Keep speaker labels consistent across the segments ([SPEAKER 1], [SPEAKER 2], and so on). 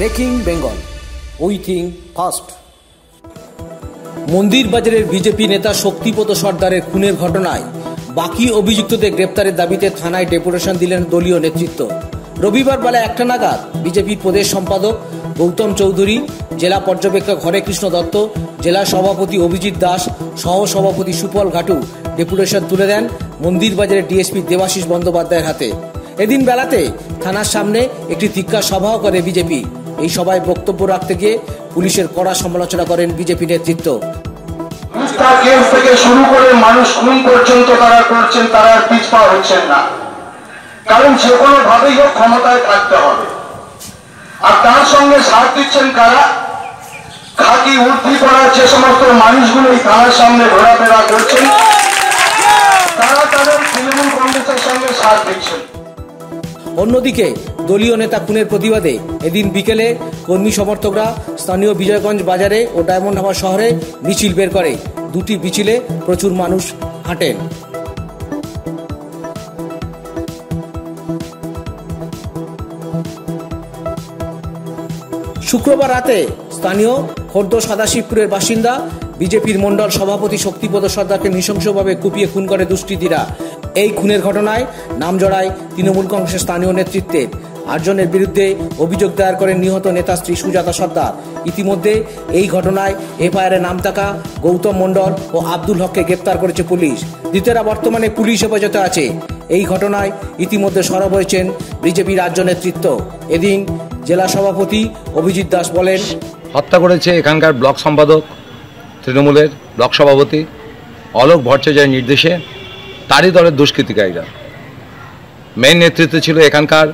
[SPEAKER 1] Breaking Bengal we think first মন্দির বাজারের BJP নেতা শক্তিপদ সর্দারের খুনের ঘটনায় বাকি অভিযুক্তদের গ্রেপ্তারের দাবিতে থানায় ডেপুটেশন দিলেন দলীয় নেতৃত্ব। রবিবার বেলা একটা নাগাদ বিজেপির প্রদেশ সম্পাদক গৌতম চৌধুরী, জেলা পর্যবেক্ষক হরে কৃষ্ণ দত্ত, জেলা সভাপতি অভিজিৎ দাস সহ সভাপতি সুপল ঘাটু ডেপুটেশন তুলে দেন মন্দির বাজারের ডিএসপি দেবাশিস বন্দ্যোপাধ্যায়ের হাতে। এদিন বেলাতে থানার সামনে একটি ধিক্কার সভাও করে বিজেপি। এই সভায় বক্তব্য রাখতে গিয়ে পুলিশের কড়া সমালোচনা করেন বিজেপি নেতৃত্ব।
[SPEAKER 2] থেকে শুরু করে মানুষ খুন পর্যন্ত তারা করছেন, তারা আর পিছপা হচ্ছেন না। কারণ যে কোনো ভাবেই হোক ক্ষমতায় থাকতে হবে। আর তার সঙ্গে সাথ দিচ্ছেন কারা? খাকি উর্ধি করার যে সমস্ত মানুষগুলো এই সামনে ঘোরাফেরা করছেন, তারা তাদের তৃণমূল কংগ্রেসের সঙ্গে সাথ দিচ্ছেন।
[SPEAKER 1] অন্যদিকে, দলীয় নেতা খুনের প্রতিবাদে এদিন বিকেলে কর্মী সমর্থকরা স্থানীয় বিজয়গঞ্জ বাজারে ও ডায়মন্ড হাওয়া শহরে মিছিল বের করে। দুটি মিছিলে প্রচুর মানুষ হাঁটেন। শুক্রবার রাতে স্থানীয় খোর্দ সদাশিবপুরের বাসিন্দা বিজেপির মণ্ডল সভাপতি শক্তিপদ সর্দারকে নৃশংসভাবে কুপিয়ে খুন করে দুষ্কৃতীরা। এই খুনের ঘটনায় নাম জড়ায় তৃণমূল কংগ্রেসের স্থানীয় নেতৃত্বের। আটজনের বিরুদ্ধে অভিযোগ দায়ের করেন নিহত নেতাশ্রী সুজাতা সর্দার। ইতিমধ্যে এই ঘটনায় এফআইআর নাম থাকা গৌতম মণ্ডল ও আব্দুল হককে গ্রেপ্তার করেছে পুলিশ। দ্বিতীয়রা বর্তমানে পুলিশ হেফাজতে আছে। এই ঘটনায় ইতিমধ্যে সরব হয়েছেন বিজেপি রাজ্য নেতৃত্ব। এদিন জেলা সভাপতি অভিজিৎ দাস বলেন,
[SPEAKER 3] হত্যা করেছে এখানকার ব্লক সম্পাদক, তৃণমূলের ব্লক সভাপতি অলোক ভট্টাচার্যের নির্দেশে তারই দলের দুষ্কৃতিকারীরা। মেন নেতৃত্বে ছিল এখানকার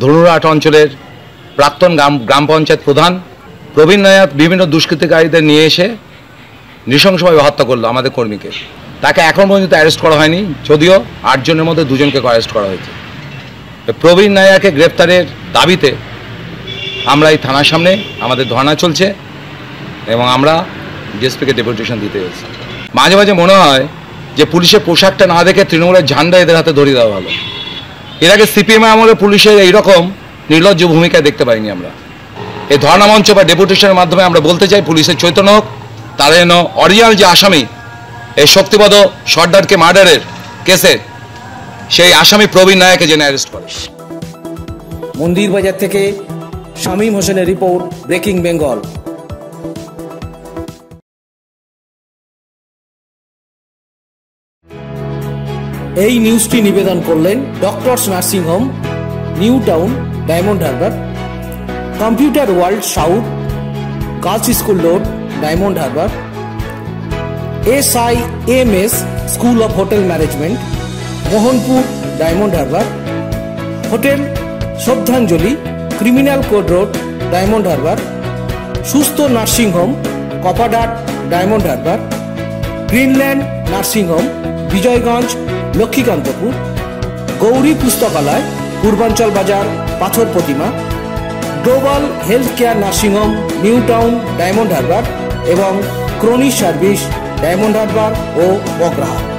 [SPEAKER 3] ধনুরাট অঞ্চলের প্রাক্তন গ্রাম গ্রাম পঞ্চায়েত প্রধান প্রবীণ নায়াত বিভিন্ন দুষ্কৃতিকারীদের নিয়ে এসে নৃশংসভাবে হত্যা করল আমাদের কর্মীকে। তাকে এখন পর্যন্ত অ্যারেস্ট করা হয়নি, যদিও আটজনের মধ্যে দুজনকে অ্যারেস্ট করা হয়েছে। প্রবীণ নায়াকে গ্রেপ্তারের দাবিতে আমরা এই থানার সামনে আমাদের ধর্না চলছে এবং আমরা ডিএসপিকে ডেপুটেশন দিতে এসেছি। মাঝে মাঝে মনে হয় যে পুলিশের পোশাকটা না দেখে তৃণমূলের ঝান্ডা এদের হাতে ধরিয়ে দেওয়া ভালো এর আগে সিপিএম আমলে পুলিশের এইরকম নির্লজ্জ ভূমিকা দেখতে পাইনি আমরা। এই ধর্ণা মঞ্চ বা ডেপুটেশনের মাধ্যমে আমরা বলতে চাই পুলিশের চৈতন্য হোক তারা যেন অরিজিনাল যে আসামি, এই শক্তিপদ সর্দারকে মার্ডারের কেসে সেই আসামি প্রবীণ নায়কে যেন অ্যারেস্ট করে।
[SPEAKER 1] মন্দির বাজার থেকে শামীম হোসেনের রিপোর্ট ব্রেকিং বেঙ্গল। এই নিউজটি নিবেদন করলেন doctors nursing home New Town Diamond Harbour, computer world south, girls school road, Diamond Harbour S I M S school of hotel management, Mohanpur, Diamond Harbour, hotel Shraddhanjali, criminal code road, Diamond Harbour, Sustha nursing home কপাডাট Diamond Harbour, Greenland nursing home, Bijoyganj Lakshmikantapur, Gauri পুস্তকালয়, পূর্বাঞ্চল বাজার, Patharpratima, global health care nursing home New Town Diamond Harbour এবং ক্রনি service, diamond Harbour ও বকরাহাট